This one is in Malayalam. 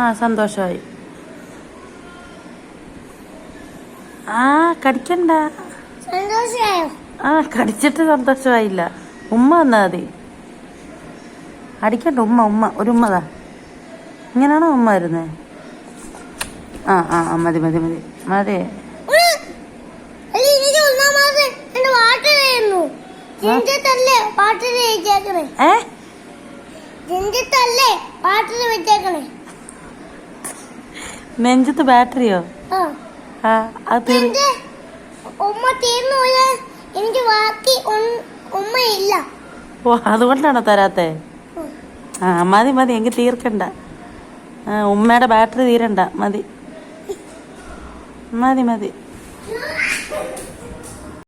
ആ സന്തോഷമായി ആ കടിക്കണ്ട. ആ കടിച്ചിട്ട് സന്തോഷമായില്ല. ഉമ്മ വന്നാ മതി. അടിക്കണ്ട ഉമ്മ ഉമ്മ. ഒരു ഉമ്മതാ ഇങ്ങനെയാണോ ഉമ്മ വരുന്നേ? ആ ആ ആ, മതി മതി മതി. മതി. നെഞ്ചത്ത് ബാറ്ററിയോ? ഉമ്മ തീർന്നു എനിക്ക് ബാക്കി ഉമ്മയില്ല. ഓ അതുകൊണ്ടാണോ തരാത്തെ? ആ മതി മതി എങ്കിൽ തീർക്കണ്ട. ഉമ്മയുടെ ബാറ്ററി തീരണ്ട മതി. മതി മതി.